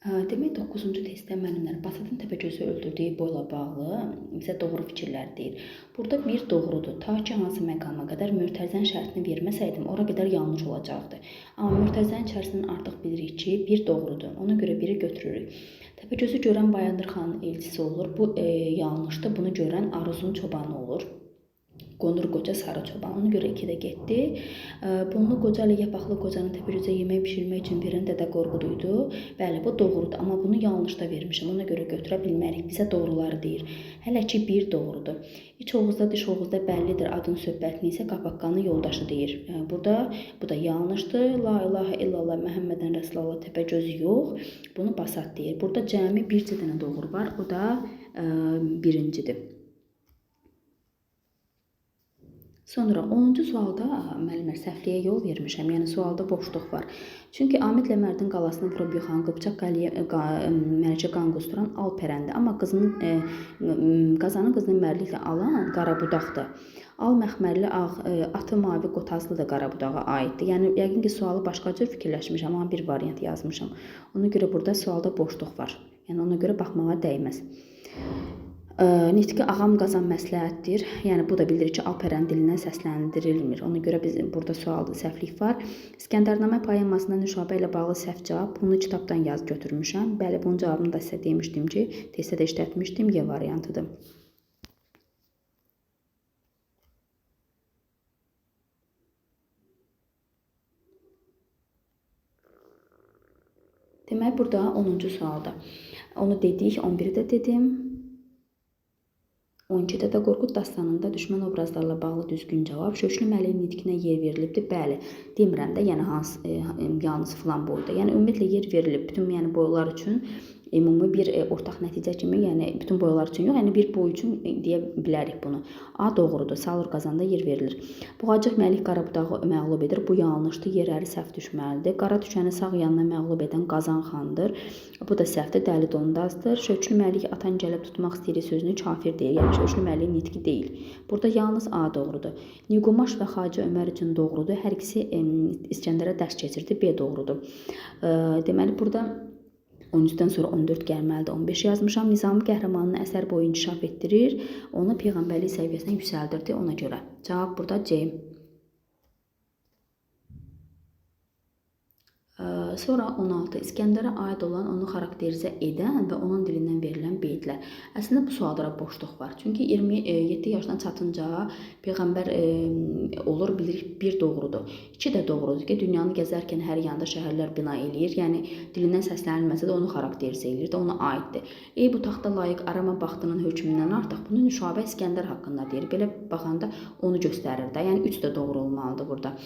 Demək 9-cu testdə müəllimlər Basatın Təpəgözü öldürdüyü boyla bağlı bizə doğru fikirlər deyir. Burada bir doğrudur. Ta ki hansı məqama qədər mötərizənin şərtini verməsəydim, ora qədər yanlış olacaqdı. Amma mötərizənin içərisindən artıq bilirik ki, bir doğrudur. Ona görə biri götürürük. Təpəgözü görən Bayandır xanın elçisi olur. Bu e, yanlışdır. Bunu görən Aruzun çobanı olur. Qonur qoca sarı çoban. Ona görə 2 də getdi. Bunlu qoca ilə yapaqlı qocanın Təpəgözə yemək bişirmək üçün verən Dədə Qorqud idi. Bəli, bu doğrudur, amma bunu yanlış da vermişəm. Ona görə götürə bilmərik. Bizə doğruları deyir. Hələ ki bir doğrudur. İç Oğuzda, dış Oğuzda bəllidir adın söhbətini isə Qapaqqanın yoldaşı deyir. Burada bu da yanlışdır. La ilahə illallah Məhəmmədən Rəsulullah Təpəgöz yox. Bunu Basat deyir. Burada cəmi bircə dənə doğru var. O da ə, birincidir. Sonra 10-cu sualda müəllimlər səhvliyə yol vermişəm. Yəni sualda boşluq var. Çünki Amidlə Mərdin qalasını vurub yıxan Qıpçaq Qəliyə qa, Məlikə qan qusturan Alpərəndir. Amma qızının e, qazanın qızını mərdliklə alan Qarabudaqdır. Al məxmərli ağ, e, atı mavi qotazlı da Qarabudağa aiddir. Yəni yəqin ki, sualı başqa cür fikirləşmişəm, amma bir variant yazmışam. Ona görə burada sualda boşluq var. Yəni ona görə baxmağa dəyməz. Nitqi ağam qazan məsləhətdir. Yəni bu da bildirir ki, Alpərən dilindən səsləndirilmir. Ona görə biz burada sualda səhvlik var. İskəndərnamə poemasında Nüşabə ilə bağlı səhv cavab. Bunu kitabdan yaz götürmüşəm. Bəli, bunun cavabını da sizə demişdim ki, testdə də işlətmişdim, Y variantıdır. Demək burada 10-cu sualda. Onu dedik, 11-i də dedim. 12-də də Qorqud dastanında düşmən obrazlarla bağlı düzgün cavab Şöşlü Məliyin nitqinə yer verilibdi. Bəli, demirəm də, yəni hansı e, yalnız filan boyda. Yəni ümumiyyətlə yer verilib bütün yəni boylar üçün ümumi bir e, ortaq nəticə kimi, yəni bütün boylar üçün yox, yəni bir boy üçün e, deyə bilərik bunu. A doğrudur. Salur qazanda yer verilir. Buğacıq Məlik Qarabudağı məğlub edir. Bu yanlışdır. Yer əri səhv düşməlidir. Qara düşəni sağ yanına məğlub edən Qazan xandır. Bu da səhvdir. Dəli Dondazdır. Şöklü Məlik atan gəlib tutmaq istəyir sözünü kafir deyir. Yəni Şöklü Məliyin nitqi deyil. Burada yalnız A doğrudur. Niqumaş və Xacə Ömər üçün doğrudur. Hər ikisi İskəndərə dərs keçirdi. B doğrudur. E, deməli burada 13-dən sonra 14 gəlməlidir. 15 yazmışam. Nizami qəhrəmanını əsər boyu inkişaf etdirir. Onu peyğəmbərlik səviyyəsinə yüksəldirdi ona görə. Cavab burada C. Sonra 16. İskəndərə aid olan onu xarakterizə edən və onun dilindən beytlər. Əslində bu suallara boşluq var. Çünki 27 yaşına çatınca peyğəmbər e, olur, bilirik bir doğrudur. İki də doğrudur ki, dünyanı gəzərkən hər yanda şəhərlər bina eləyir. Yəni dilindən səslənilməsə də onu xarakterizə eləyir də ona aiddir. Ey bu taxta layiq arama baxtının hökmündən artıq bunu Nüşabə İskəndər haqqında deyir. Belə baxanda onu göstərir də. Yəni 3 də doğru olmalıdır burada.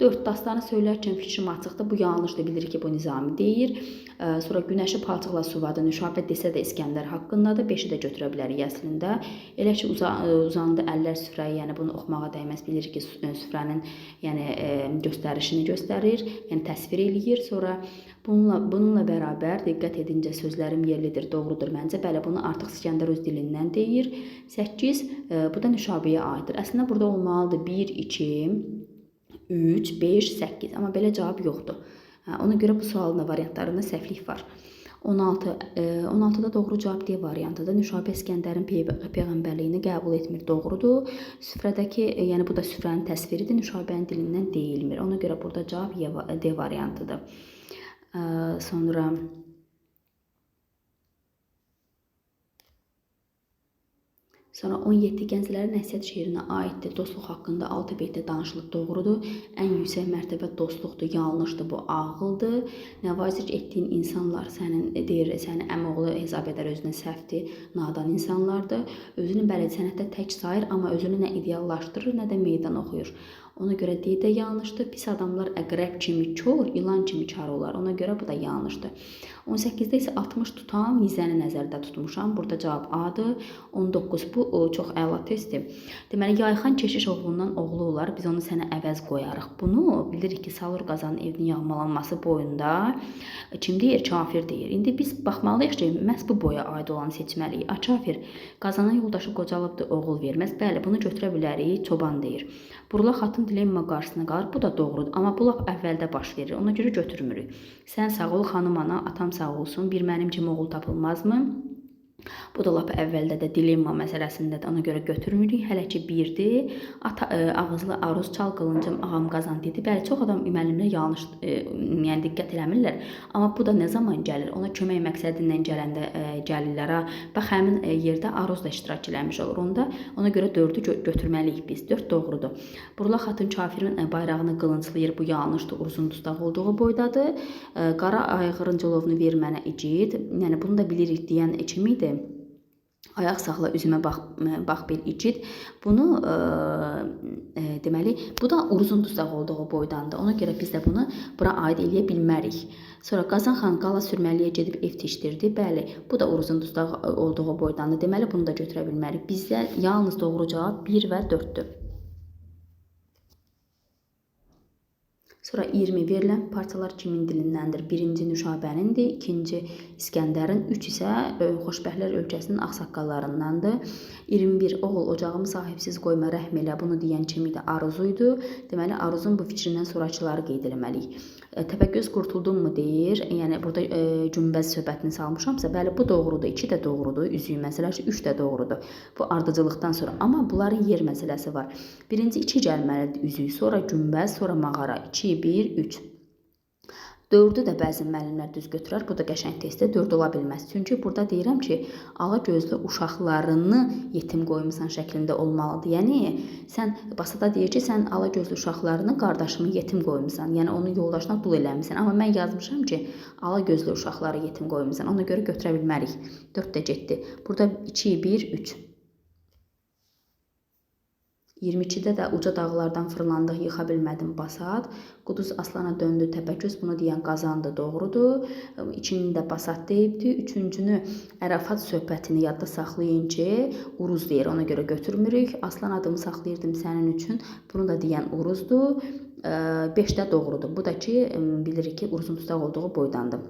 4 dastanı söylərkən fikrim açıqdır. Bu yanlışdır. Bilirik ki, bu Nizami deyir. Sonra Günəşi palçıqla suvadı Nüşabə desə də İskəndər haqqındadır. 5-i də götürə bilərik əslində. Elə ki uza, uzandı əllər süfrəyə, yəni bunu oxumağa dəyməz. Bilirik ki, süfrənin yəni göstərişini göstərir, yəni təsvir eləyir. Sonra bununla bununla bərabər diqqət edincə sözlərim yerlidir, doğrudur məncə. Bəli, bunu artıq İskəndər öz dilindən deyir. 8 bu da Nüşabəyə aiddir. Əslində burada olmalıdır 1 2 3, 5, 8. Amma belə cavab yoxdur. Hə, ona görə bu sualın da variantlarında səhvlik var. 16 e, 16-da doğru cavab D variantıdır. Nüşabə İskəndərin peyğəmbərliyini qəbul etmir. Doğrudur. Süfrədəki, e, yəni bu da süfrənin təsviridir. Nüşabənin dilindən deyilmir. Ona görə burada cavab D variantıdır. E, sonra Sonra 17 gənclərin nəsihət şeirinə aiddir. Dostluq haqqında 6 beytdə danışılıb doğrudur. Ən yüksək mərtəbə dostluqdur, yanlışdır, bu ağıldır. Nəvazic etdiyin insanlar sənin deyir, səni əmoğlu hesab edər özünə səhvdir, nadan insanlardır. Özünü bəli sənətdə tək sayır, amma özünü nə ideallaşdırır, nə də meydan oxuyur. Ona görə deyə də yanlışdır. Pis adamlar əqrəb kimi kör, ilan kimi kar olar. Ona görə bu da yanlışdır. 18-də isə 60 tutan nizəni nəzərdə tutmuşam. Burada cavab A-dır. 19 bu o, çox əla testdir. Deməli Yayxan Keşiş oğlundan oğlu olar. Biz onu sənə əvəz qoyarıq. Bunu bilirik ki, Salur Qazanın evinin yağmalanması boyunda kim deyir? Kafir deyir. İndi biz baxmalıyıq ki, məhz bu boya aid olanı seçməliyik. A kafir Qazanın yoldaşı qocalıbdı, oğul verməz. Bəli, bunu götürə bilərik. Çoban deyir. Burla xatın dilemma qarşısına qalır. Bu da doğrudur. Amma bu lap əvvəldə baş verir. Ona görə götürmürük. Sən sağ ol, xanım ana, atam sağ olsun. Bir mənim kimi oğul tapılmazmı? Bu da lap əvvəldə də dilemma məsələsində də ona görə götürmürük. Hələ ki 1-dir. Ata ə, ağızlı aruz çal qılıncım ağam qazan dedi. Bəli, çox adam müəllimlər yanlış ə, yəni diqqət eləmirlər. Amma bu da nə zaman gəlir? Ona kömək məqsədindən gələndə ə, gəlirlər ha. Bax həmin ə, yerdə aruz da iştirak eləmiş olur. Onda ona görə 4-ü gö götürməliyik biz. 4 doğrudur. Burla xatın kafirin ə, bayrağını qılınclayır. Bu yanlışdır. Uzun dustaq olduğu boydadır. Ə, qara ayğırın cilovunu ver mənə igid. Yəni bunu da bilirik deyən kim idi? Ayaq saxla üzümə bax bax bir igid. Bunu ə, ə, deməli, bu da Uruzun dustaq olduğu boydandır. Ona görə biz də bunu bura aid eləyə bilmərik. Sonra Qazan xan qala sürməliyə gedib ev tişdirdi. Bəli, bu da Uruzun dustaq olduğu boydandır. Deməli, bunu da götürə bilmərik. Bizdə yalnız doğru cavab 1 və 4-dür. Sonra 20 verilən parçalar kimin dilindəndir? Birinci Nüşabənindir, ikinci İskəndərin, 3 isə ə, Xoşbəxtlər ölkəsinin ağsaqqallarındandır. 21 oğul ocağımı sahibsiz qoyma rəhm elə. Bunu deyən kim idi? Aruzu idi. Deməli Aruzun bu fikrindən sonrakıları qeyd etməliyik. Təpəgöz qurtuldunmu deyir. Yəni burada ə, günbəz söhbətini salmışamsa, bəli bu doğrudur. 2 də doğrudur. Üzüyü məsələsi 3 də doğrudur. Bu ardıcıllıqdan sonra. Amma bunların yer məsələsi var. Birinci 2 gəlməlidir üzüyü, sonra günbəz, sonra mağara. 2 1, 3. 4-ü də bəzi müəllimlər düz götürər. Bu da qəşəng testdə 4 ola bilməz. Çünki burada deyirəm ki, ala gözlü uşaqlarını yetim qoymusan şəklində olmalıdır. Yəni sən basada deyir ki, sən ala gözlü uşaqlarını qardaşımı yetim qoymusan. Yəni onun yoldaşına dul eləmisən. Amma mən yazmışam ki, ala gözlü uşaqları yetim qoymusan. Ona görə götürə bilmərik. 4 də getdi. Burada 2 1 3. 22-də də uca dağlardan fırlandıq, yıxa bilmədim basat. Quduz aslana döndü təpəgöz, bunu deyən qazandı, doğrudur. İkini də basat deyibdi. Üçüncünü Ərafat söhbətini yadda saxlayın ki, Uruz deyir, ona görə götürmürük. Aslan adımı saxlayırdım sənin üçün. Bunu da deyən Uruzdur. 5də doğrudur. Bu da ki, bilirik ki, Uruzun tustaq olduğu boydandır.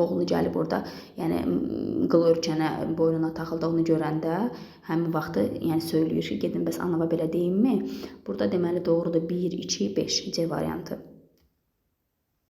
Oğlunu gəlib orada, yəni qıl örkənə boynuna taxıldığını görəndə həmin vaxtı yəni söyləyir ki, gedin bəs anava belə deyimmi? Burada deməli doğrudur 1 2 5 C variantı.